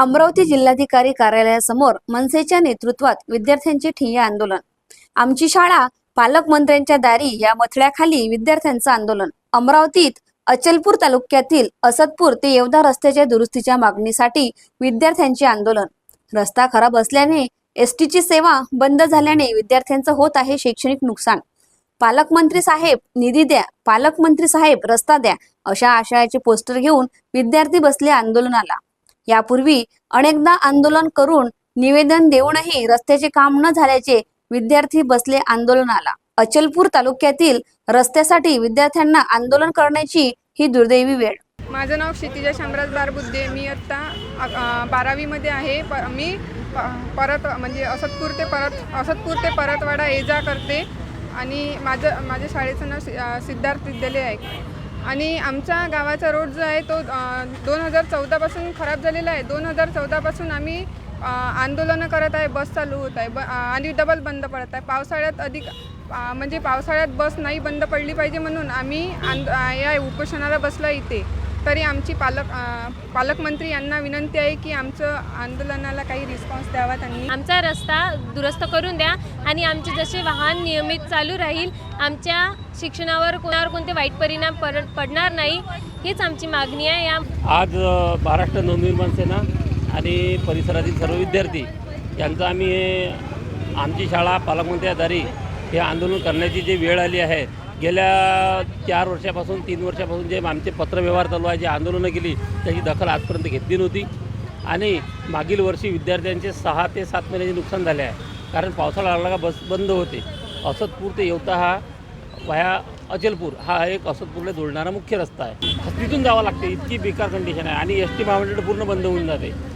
अमरावती जिल्हाधिकारी कार्यालयासमोर मनसेच्या नेतृत्वात विद्यार्थ्यांचे ठिय्या आंदोलन. आमची शाळा पालकमंत्र्यांच्या दारी या मथळ्याखाली विद्यार्थ्यांचं आंदोलन. अमरावतीत अचलपूर तालुक्यातील असदपूर ते येवदा रस्त्याच्या दुरुस्तीच्या मागणीसाठी विद्यार्थ्यांचे आंदोलन. रस्ता खराब असल्याने एसटीची सेवा बंद झाल्याने विद्यार्थ्यांचं होत आहे शैक्षणिक नुकसान. पालकमंत्री साहेब निधी द्या पालकमंत्री साहेब रस्ता द्या अशा आशयाचे पोस्टर घेऊन विद्यार्थी बसले आंदोलनाला. यापूर्वी अनेकदा आंदोलन करून निवेदन देऊनही रस्त्याचे काम न झाल्याचे विद्यार्थी बसले आंदोलनाला. अचलपूर तालुक्यातील रस्त्यासाठी विद्यार्थ्यांना आंदोलन करण्याची ही दुर्दैवी वेळ. माझं नाव क्षितिजा शामराज बारबुद्धे मी आत्ता बारावीमध्ये आहे. प मी परत म्हणजे असतपूर ते परत असतपूर ते परतवाडा ये जा करते. आणि माझं माझ्या शाळेचं नाव सि सिद्धार्थ विद्यालय आहे. आणि आमच्या गावाचा रोड जो आहे तो दोन हजार चौदापासून खराब झालेला आहे. दोन हजार चौदापासून आम्ही आंदोलनं करत आहे बस चालू होत आहे. ब आणि डबल बंद पडत आहे. पावसाळ्यात अधिक म्हणजे पावसाळ्यात बस नाही बंद पडली पाहिजे म्हणून आम्ही आंद या उपोषणाला बसला इथे. तरी आमची पालक पालकमंत्री यांना विनंती आहे की आमचं आंदोलनाला काही रिस्पॉन्स द्यावा त्यांनी. आमचा रस्ता दुरुस्त करून द्या आणि आमचे जसे वाहन नियमित चालू राहील आमच्या शिक्षणावर कोणावर कोणते वाईट परिणाम पर पडणार नाही हीच आमची मागणी आहे. या आज महाराष्ट्र नवनिर्माण सेना आणि परिसरातील सर्व विद्यार्थी यांचं आम्ही आमची शाळा पालकमंत्र्याद्वारे हे आंदोलन करण्याची जी वेळ आली आहे गेल्या चार वर्षापासून तीन वर्षापासून जे आमचे पत्रव्यवहार चालू आहे जे आंदोलनं केली त्याची दखल आजपर्यंत घेतली नव्हती. आणि मागील वर्षी विद्यार्थ्यांचे सहा ते सात महिन्याचे नुकसान झाले आहे. कारण पावसाळा लागला का बस बंद होते. असतपूर ते येवता हा वाया अचलपूर हा एक असतपूरला जोडणारा मुख्य रस्ता आहे. तिथून जावं लागते इतकी बेकार कंडिशन आहे. आणि एस टी महामंडळ पूर्ण बंद होऊन जाते.